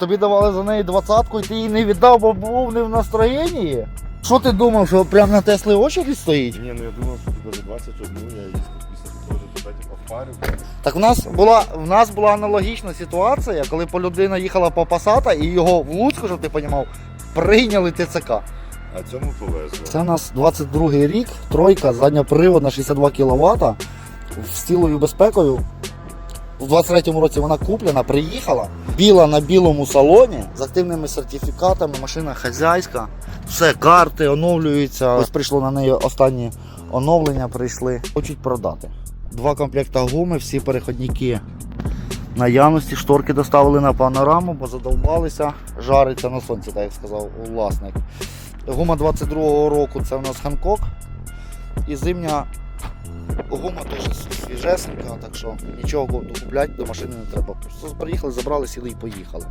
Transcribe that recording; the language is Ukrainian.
Тобі давали за неї двадцятку і ти її не віддав, бо був не в настроєнні. Що ти думав, що прямо на Теслі очі стоїть? Ні, ну я думав, що буде 21, я їздив після того результатів по парі. Так в нас була в нас була аналогічна ситуація, коли по людина їхала по Пасата і його в Луцьку, щоб ти розумів, прийняли ТЦК. А цьому повезло. Це у нас 22 й рік, тройка, задня приводна 62 кВт з цілою безпекою. У 23-му році вона куплена, приїхала. Біла на білому салоні з активними сертифікатами, машина хазяйська, все, карти оновлюються. Ось прийшло на неї останні оновлення, прийшли. Хочуть продати. Два комплекта гуми, всі переходники наявності, шторки доставили на панораму, бо задовбалися, жариться на сонці, так як сказав власник. Гума 22-го року це в нас Ханкок. І зимня гума теж свіжесенька, так що нічого докупляти до машини не треба. Просто приїхали, забрали, сіли і поїхали.